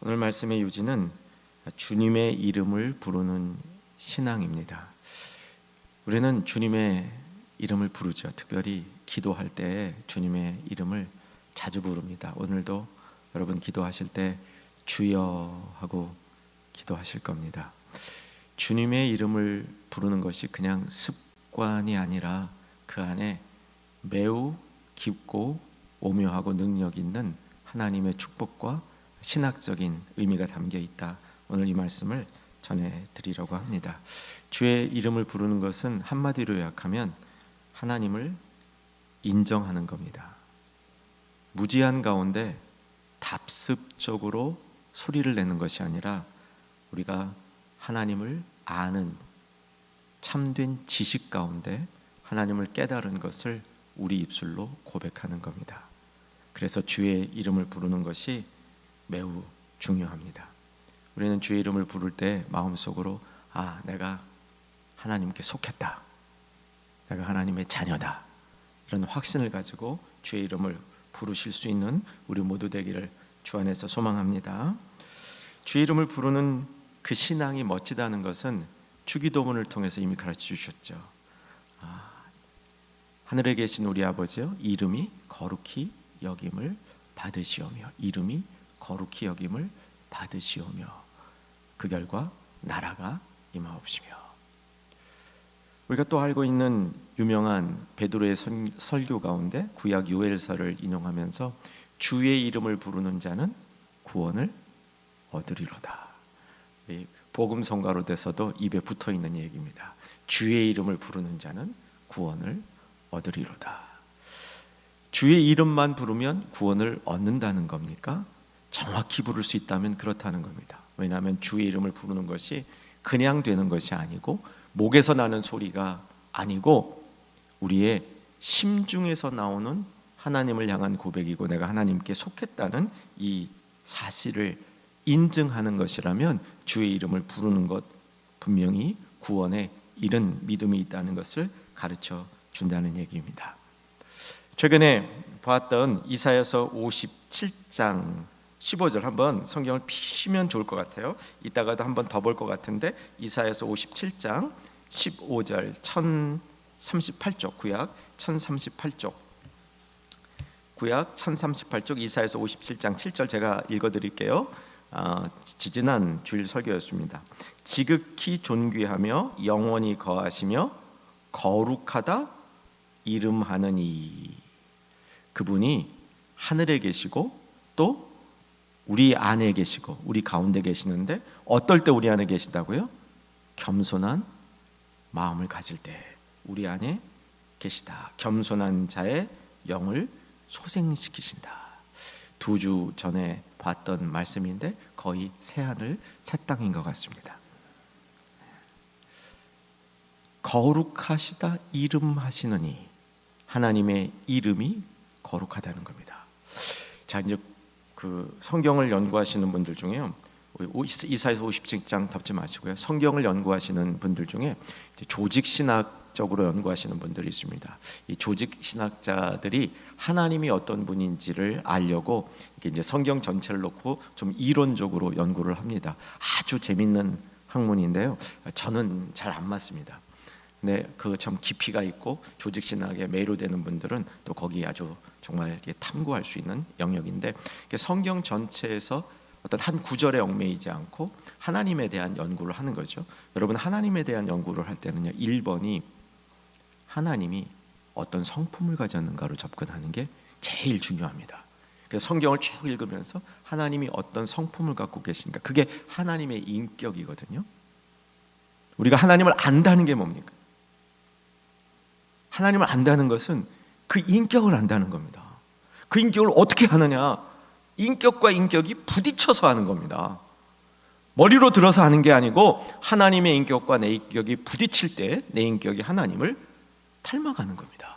오늘 말씀의 유지는 주님의 이름을 부르는 신앙입니다. 우리는 주님의 이름을 부르죠. 특별히 기도할 때 주님의 이름을 자주 부릅니다. 오늘도 여러분 기도하실 때 주여 하고 기도하실 겁니다. 주님의 이름을 부르는 것이 그냥 습관이 아니라 그 안에 매우 깊고 오묘하고 능력 있는 하나님의 축복과 신학적인 의미가 담겨 있다. 오늘 이 말씀을 전해 드리려고 합니다. 주의 이름을 부르는 것은 한마디로 요약하면 하나님을 인정하는 겁니다. 무지한 가운데 답습적으로 소리를 내는 것이 아니라 우리가 하나님을 아는 참된 지식 가운데 하나님을 깨달은 것을 우리 입술로 고백하는 겁니다. 그래서 주의 이름을 부르는 것이 매우 중요합니다. 우리는 주의 이름을 부를 때 마음속으로 아, 내가 하나님께 속했다. 내가 하나님의 자녀다. 이런 확신을 가지고 주의 이름을 부르실 수 있는 우리 모두 되기를 주 안에서 소망합니다. 주의 이름을 부르는 그 신앙이 멋지다는 것은 주기도문을 통해서 이미 가르쳐 주셨죠. 아, 하늘에 계신 우리 아버지여 이름이 거룩히 여김을 받으시오며 이름이 거룩히 여김을 받으시오며 그 결과 나라가 임하옵시며 우리가 또 알고 있는 유명한 베드로의 선, 설교 가운데 구약 요엘서를 인용하면서 주의 이름을 부르는 자는 구원을 얻으리로다. 복음 성가로 돼서도 입에 붙어 있는 얘기입니다. 주의 이름을 부르는 자는 구원을 얻으리로다. 주의 이름만 부르면 구원을 얻는다는 겁니까? 정확히 부를 수 있다면 그렇다는 겁니다. 왜냐하면 주의 이름을 부르는 것이 그냥 되는 것이 아니고 목에서 나는 소리가 아니고 우리의 심중에서 나오는 하나님을 향한 고백이고 내가 하나님께 속했다는 이 사실을 인증하는 것이라면 주의 이름을 부르는 것 분명히 구원에 이른 믿음이 있다는 것을 가르쳐 준다는 얘기입니다. 최근에 보았던 이사야서 57장 15절 한번 성경을 피시면 좋을 것 같아요. 이따가도 한번 더 볼 것 같은데 이사야서 57장 15절 1038쪽 구약 1038쪽 구약 1038쪽 이사야서 57장 7절 제가 읽어 드릴게요. 아, 지지난 주일 설교였습니다. 지극히 존귀하며 영원히 거하시며 거룩하다 이름하느니 그분이 하늘에 계시고 또 우리 안에 계시고 우리 가운데 계시는데 어떨 때 우리 안에 계시다고요? 겸손한 마음을 가질 때 우리 안에 계시다. 겸손한 자의 영을 소생시키신다. 두 주 전에 봤던 말씀인데 거의 새 하늘 새 땅인 것 같습니다. 거룩하시다 이름하시느니 하나님의 이름이 거룩하다는 겁니다. 자 이제 그 성경을 연구하시는 분들 중에요. 이사에서 57장 덮지 마시고요. 성경을 연구하시는 분들 중에 조직 신학적으로 연구하시는 분들이 있습니다. 이 조직 신학자들이 하나님이 어떤 분인지를 알려고 이제 성경 전체를 놓고 좀 이론적으로 연구를 합니다. 아주 재밌는 학문인데요. 저는 잘 안 맞습니다. 네, 그 참 깊이가 있고 조직 신학에 매료되는 분들은 또 거기 아주 정말 탐구할 수 있는 영역인데 성경 전체에서 어떤 한 구절에 얽매이지 않고 하나님에 대한 연구를 하는 거죠. 여러분 하나님에 대한 연구를 할 때는요. 1번이 하나님이 어떤 성품을 가졌는가로 접근하는 게 제일 중요합니다. 그래서 성경을 쭉 읽으면서 하나님이 어떤 성품을 갖고 계신가 그게 하나님의 인격이거든요. 우리가 하나님을 안다는 게 뭡니까? 하나님을 안다는 것은 그 인격을 안다는 겁니다. 그 인격을 어떻게 하느냐? 인격과 인격이 부딪혀서 하는 겁니다. 머리로 들어서 하는 게 아니고 하나님의 인격과 내 인격이 부딪힐 때 내 인격이 하나님을 닮아가는 겁니다.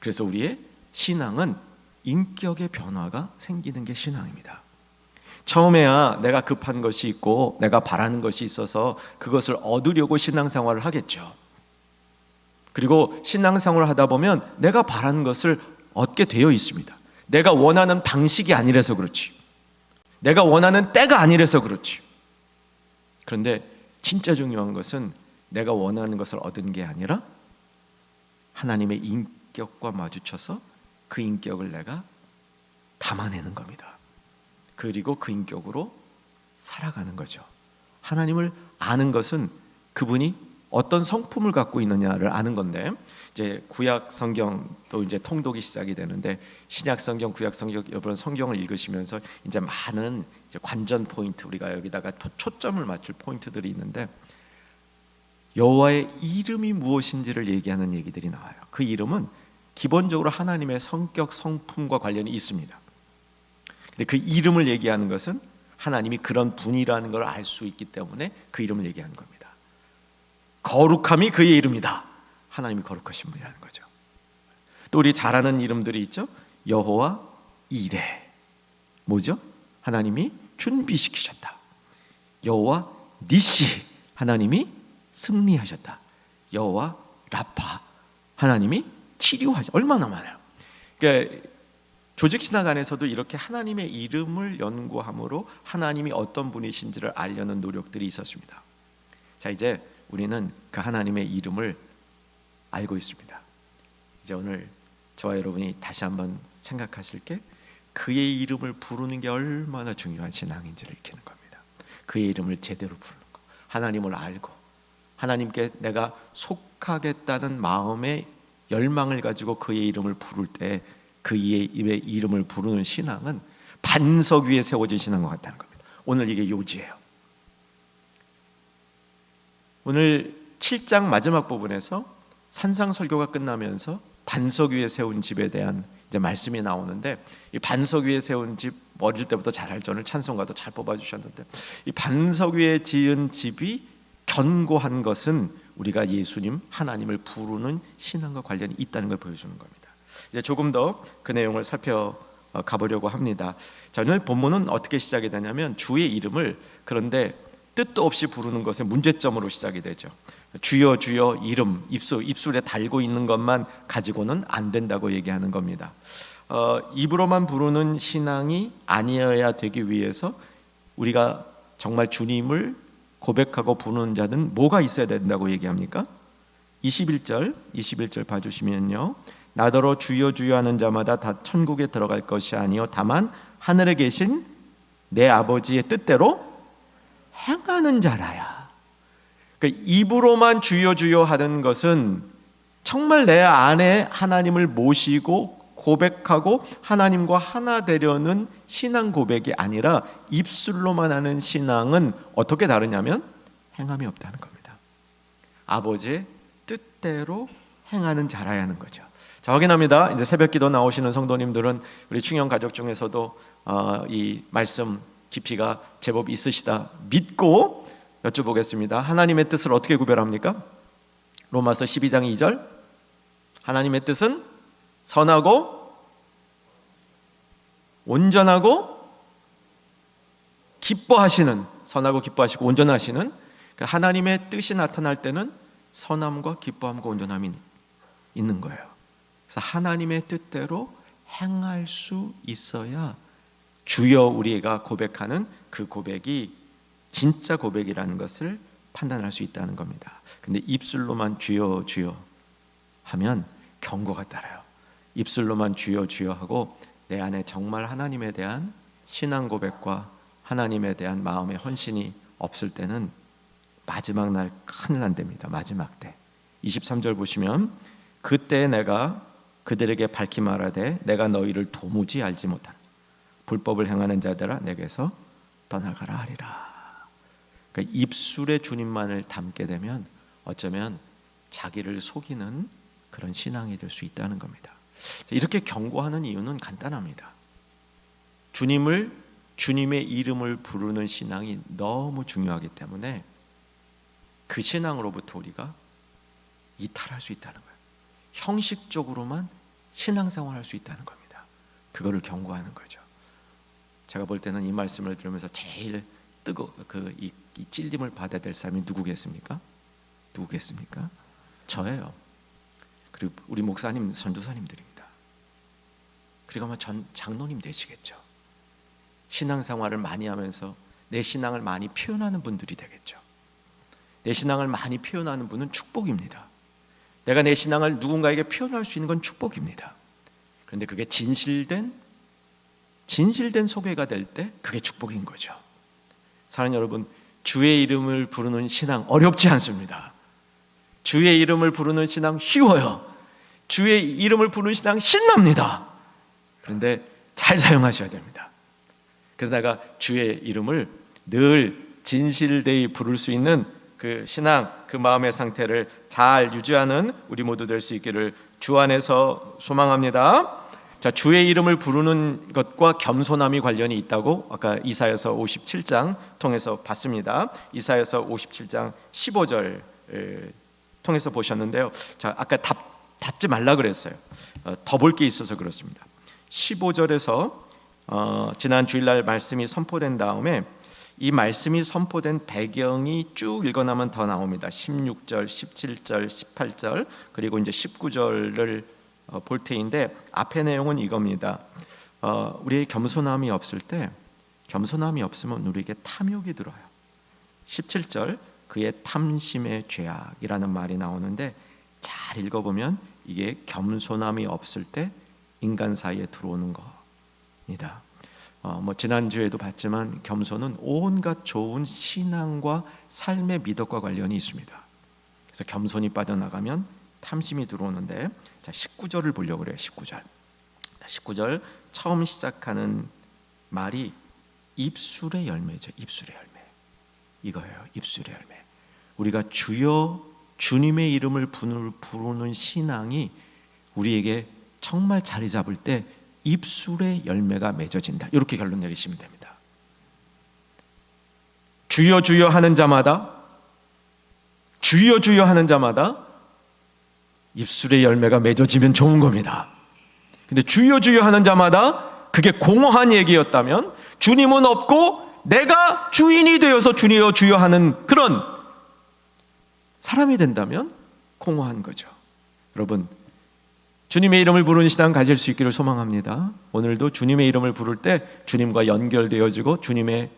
그래서 우리의 신앙은 인격의 변화가 생기는 게 신앙입니다. 처음에야 내가 급한 것이 있고 내가 바라는 것이 있어서 그것을 얻으려고 신앙생활을 하겠죠. 그리고 신앙생활을 하다 보면 내가 바라는 것을 얻게 되어 있습니다. 내가 원하는 방식이 아니라서 그렇지. 내가 원하는 때가 아니라서 그렇지. 그런데 진짜 중요한 것은 내가 원하는 것을 얻은 게 아니라 하나님의 인격과 마주쳐서 그 인격을 내가 담아내는 겁니다. 그리고 그 인격으로 살아가는 거죠. 하나님을 아는 것은 그분이 어떤 성품을 갖고 있느냐를 아는 건데 이제 구약 성경도 이제 통독이 시작이 되는데 신약 성경, 구약 성경 여러분 성경을 읽으시면서 이제 많은 이제 관전 포인트 우리가 여기다가 초점을 맞출 포인트들이 있는데 여호와의 이름이 무엇인지를 얘기하는 얘기들이 나와요. 그 이름은 기본적으로 하나님의 성격 성품과 관련이 있습니다. 근데 그 이름을 얘기하는 것은 하나님이 그런 분이라는 걸 알 수 있기 때문에 그 이름을 얘기하는 겁니다. 거룩함이 그의 이름이다. 하나님이 거룩하신 분이라는 거죠. 또 우리 잘 아는 이름들이 있죠. 여호와 이레. 뭐죠? 하나님이 준비시키셨다. 여호와 니시. 하나님이 승리하셨다. 여호와 라파. 하나님이 치료하셨. 얼마나 많아요. 그러니까 조직 신학 안에서도 이렇게 하나님의 이름을 연구함으로 하나님이 어떤 분이신지를 알려는 노력들이 있었습니다. 자 이제 우리는 그 하나님의 이름을 알고 있습니다. 이제 오늘 저와 여러분이 다시 한번 생각하실 게 그의 이름을 부르는 게 얼마나 중요한 신앙인지를 익히는 겁니다. 그의 이름을 제대로 부르는 거. 하나님을 알고 하나님께 내가 속하겠다는 마음의 열망을 가지고 그의 이름을 부를 때 그의 이름을 부르는 신앙은 반석 위에 세워진 신앙과 같다는 겁니다. 오늘 이게 요지예요. 오늘 7장 마지막 부분에서 산상 설교가 끝나면서 반석 위에 세운 집에 대한 이제 말씀이 나오는데 이 반석 위에 세운 집 어릴 때부터 잘 알죠. 오늘 찬송가도 잘 뽑아 주셨는데 이 반석 위에 지은 집이 견고한 것은 우리가 예수님 하나님을 부르는 신앙과 관련이 있다는 걸 보여주는 겁니다. 이제 조금 더 그 내용을 살펴 가보려고 합니다. 자, 오늘 본문은 어떻게 시작이 되냐면 주의 이름을 그런데 뜻도 없이 부르는 것의 문제점으로 시작이 되죠. 주여 주여 이름 입술 입술에 달고 있는 것만 가지고는 안 된다고 얘기하는 겁니다. 어, 입으로만 부르는 신앙이 아니어야 되기 위해서 우리가 정말 주님을 고백하고 부르는 자는 뭐가 있어야 된다고 얘기합니까? 21절 21절 봐주시면요. 나더러 주여 주여 하는 자마다 다 천국에 들어갈 것이 아니요 다만 하늘에 계신 내 아버지의 뜻대로 행하는 자라야. 그러니까 입으로만 주여 주여 하는 것은 정말 내 안에 하나님을 모시고 고백하고 하나님과 하나 되려는 신앙 고백이 아니라 입술로만 하는 신앙은 어떻게 다르냐면 행함이 없다는 겁니다. 아버지의 뜻대로 행하는 자라야 하는 거죠. 자, 확인합니다. 이제 새벽기도 나오시는 성도님들은 우리 충영 가족 중에서도 어, 이 말씀 깊이가 제법 있으시다 믿고 여쭤보겠습니다. 하나님의 뜻을 어떻게 구별합니까? 로마서 12장 2절 하나님의 뜻은 선하고 온전하고 기뻐하시는 선하고 기뻐하시고 온전하시는 그 하나님의 뜻이 나타날 때는 선함과 기뻐함과 온전함이 있는 거예요. 그래서 하나님의 뜻대로 행할 수 있어야 주여 우리가 고백하는 그 고백이 진짜 고백이라는 것을 판단할 수 있다는 겁니다. 근데 입술로만 주여 주여 하면 경고가 따라요. 입술로만 주여 주여 하고 내 안에 정말 하나님에 대한 신앙 고백과 하나님에 대한 마음의 헌신이 없을 때는 마지막 날 큰일 난답니다. 마지막 때. 23절 보시면 그때 내가 그들에게 밝히 말하되 내가 너희를 도무지 알지 못한 불법을 행하는 자들아 내게서 떠나가라 하리라. 그러니까 입술에 주님만을 담게 되면 어쩌면 자기를 속이는 그런 신앙이 될 수 있다는 겁니다. 이렇게 경고하는 이유는 간단합니다. 주님을 주님의 이름을 부르는 신앙이 너무 중요하기 때문에 그 신앙으로부터 우리가 이탈할 수 있다는 거예요. 형식적으로만 신앙생활 할 수 있다는 겁니다. 그거를 경고하는 거죠. 제가 볼 때는 이 말씀을 들으면서 제일 뜨거 그이 이 찔림을 받아야 될 사람이 누구겠습니까? 누구겠습니까? 저예요. 그리고 우리 목사님, 선교사님들입니다. 그리고 아마 전 장로님 되시겠죠. 신앙 생활을 많이 하면서 내 신앙을 많이 표현하는 분들이 되겠죠. 내 신앙을 많이 표현하는 분은 축복입니다. 내가 내 신앙을 누군가에게 표현할 수 있는 건 축복입니다. 그런데 그게 진실된 진실된 소개가 될 때 그게 축복인 거죠. 사랑하는 여러분, 주의 이름을 부르는 신앙 어렵지 않습니다. 주의 이름을 부르는 신앙 쉬워요. 주의 이름을 부르는 신앙 신납니다. 그런데 잘 사용하셔야 됩니다. 그래서 내가 주의 이름을 늘 진실되이 부를 수 있는 그 신앙, 그 마음의 상태를 잘 유지하는 우리 모두 될 수 있기를 주 안에서 소망합니다. 자, 주의 이름을 부르는 것과 겸손함이 관련이 있다고 아까 이사야서 57장 통해서 봤습니다. 이사야서 57장 15절 통해서 보셨는데요. 자, 아까 답 닫지 말라 그랬어요. 어, 더볼 게 있어서 그렇습니다. 15절에서 어, 지난 주일날 말씀이 선포된 다음에 이 말씀이 선포된 배경이 쭉 읽어나면 더 나옵니다. 16절, 17절, 18절 그리고 이제 19절을 어, 볼 테인데 앞의 내용은 이겁니다. 어, 우리의 겸손함이 없을 때 겸손함이 없으면 우리에게 탐욕이 들어요. 17절 그의 탐심의 죄악이라는 말이 나오는데 잘 읽어보면 이게 겸손함이 없을 때 인간 사이에 들어오는 겁니다. 어, 뭐 지난 주에도 봤지만 겸손은 온갖 좋은 신앙과 삶의 미덕과 관련이 있습니다. 그래서 겸손이 빠져나가면 탐심이 들어오는데 자 19절을 보려고 그래요. 19절. 19절 처음 시작하는 말이 입술의 열매죠. 입술의 열매. 이거예요. 입술의 열매. 우리가 주여 주님의 이름을 부르는 신앙이 우리에게 정말 자리 잡을 때 입술의 열매가 맺어진다. 이렇게 결론 내리시면 됩니다. 주여 주여 하는 자마다 주여 주여 하는 자마다 입술의 열매가 맺어지면 좋은 겁니다. 근데 주여 주여 하는 자마다 그게 공허한 얘기였다면 주님은 없고 내가 주인이 되어서 주여 주여 하는 그런 사람이 된다면 공허한 거죠. 여러분 주님의 이름을 부르는 신앙 가질 수 있기를 소망합니다. 오늘도 주님의 이름을 부를 때 주님과 연결되어지고 주님의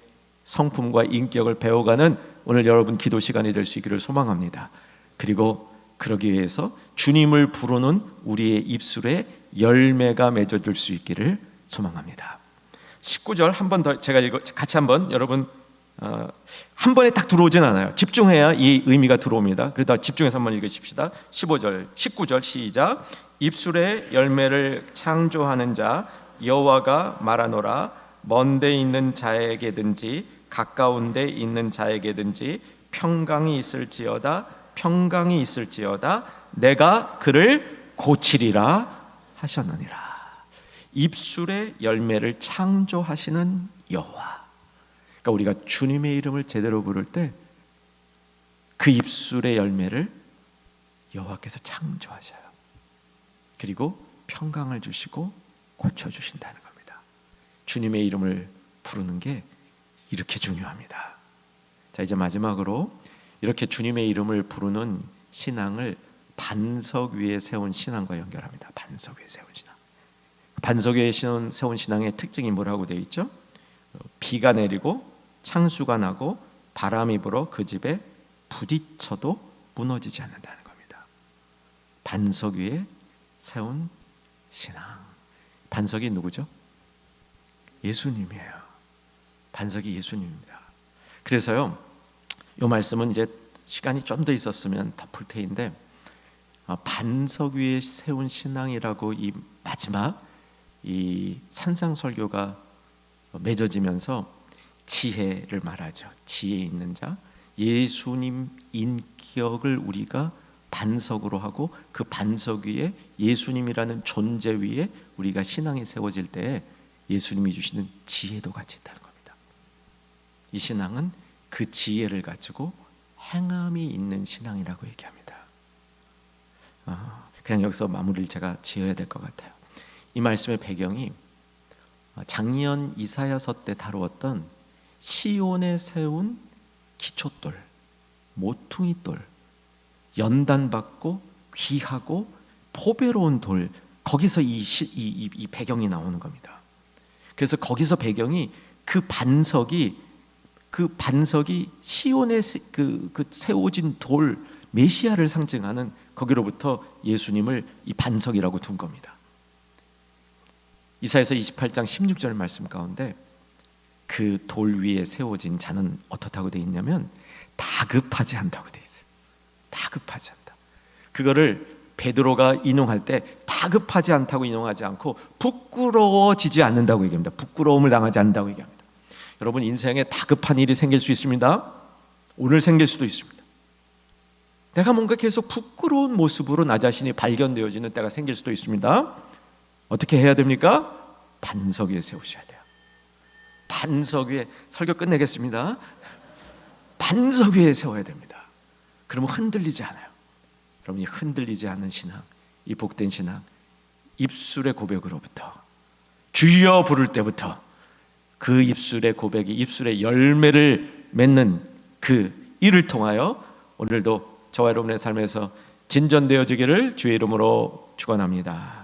성품과 인격을 배워가는 오늘 여러분 기도 시간이 될 수 있기를 소망합니다. 그리고 그러기 위해서 주님을 부르는 우리의 입술에 열매가 맺어질 수 있기를 소망합니다. 19절 한 번 더 제가 읽어 같이 한번 여러분 어, 한 번에 딱 들어오진 않아요. 집중해야 이 의미가 들어옵니다. 그러다 집중해서 한번 읽으십시다. 15절, 19절 시작. 입술에 열매를 창조하는 자 여호와가 말하노라 먼데 있는 자에게든지 가까운데 있는 자에게든지 평강이 있을지어다 평강이 있을지어다 내가 그를 고치리라 하셨느니라. 입술의 열매를 창조하시는 여호와. 그러니까 우리가 주님의 이름을 제대로 부를 때 그 입술의 열매를 여호와께서 창조하셔요. 그리고 평강을 주시고 고쳐 주신다는 겁니다. 주님의 이름을 부르는 게 이렇게 중요합니다. 자, 이제 마지막으로 이렇게 주님의 이름을 부르는 신앙을 반석 위에 세운 신앙과 연결합니다. 반석 위에 세운 신앙. 반석 위에 세운, 신앙의 특징이 뭐라고 되어 있죠? 비가 내리고 창수가 나고 바람이 불어 그 집에 부딪혀도 무너지지 않는다는 겁니다. 반석 위에 세운 신앙. 반석이 누구죠? 예수님이에요. 반석이 예수님입니다. 그래서요, 이 말씀은 이제 시간이 좀 더 있었으면 덮을 테인데 어, 반석 위에 세운 신앙이라고 이 마지막 이 산상설교가 맺어지면서 지혜를 말하죠. 지혜 있는 자, 예수님 인격을 우리가 반석으로 하고 그 반석 위에 예수님이라는 존재 위에 우리가 신앙이 세워질 때 예수님이 주시는 지혜도 같이 있다는 겁니다. 이 신앙은 그 지혜를 가지고 행함이 있는 신앙이라고 얘기합니다. 아, 그냥 여기서 마무리를 제가 지어야 될 것 같아요. 이 말씀의 배경이 작년 이사야서 때 다루었던 시온에 세운 기초돌, 모퉁이돌, 연단받고 귀하고 포배로운 돌 거기서 이, 이, 이, 이 배경이 나오는 겁니다. 그래서 거기서 배경이 그 반석이 그 반석이 시온에 세- 그, 그 세워진 돌 메시아를 상징하는 거기로부터 예수님을 이 반석이라고 둔 겁니다. 이사에서 28장 16절 말씀 가운데 그 돌 위에 세워진 자는 어떻다고 돼 있냐면 다급하지 않다고 돼 있어요. 다급하지 않다. 그거를 베드로가 인용할 때 다급하지 않다고 인용하지 않고 부끄러워지지 않는다고 얘기합니다. 부끄러움을 당하지 않는다고 얘기합니다. 여러분 인생에 다급한 일이 생길 수 있습니다. 오늘 생길 수도 있습니다. 내가 뭔가 계속 부끄러운 모습으로 나 자신이 발견되어지는 때가 생길 수도 있습니다. 어떻게 해야 됩니까? 반석 위에 세우셔야 돼요. 반석 위에 설교 끝내겠습니다. 반석 위에 세워야 됩니다. 그러면 흔들리지 않아요. 여러분이 흔들리지 않는 신앙, 이 복된 신앙, 입술의 고백으로부터 주여 부를 때부터 그 입술의 고백이 입술의 열매를 맺는 그 일을 통하여 오늘도 저와 여러분의 삶에서 진전되어지기를 주의 이름으로 축원합니다.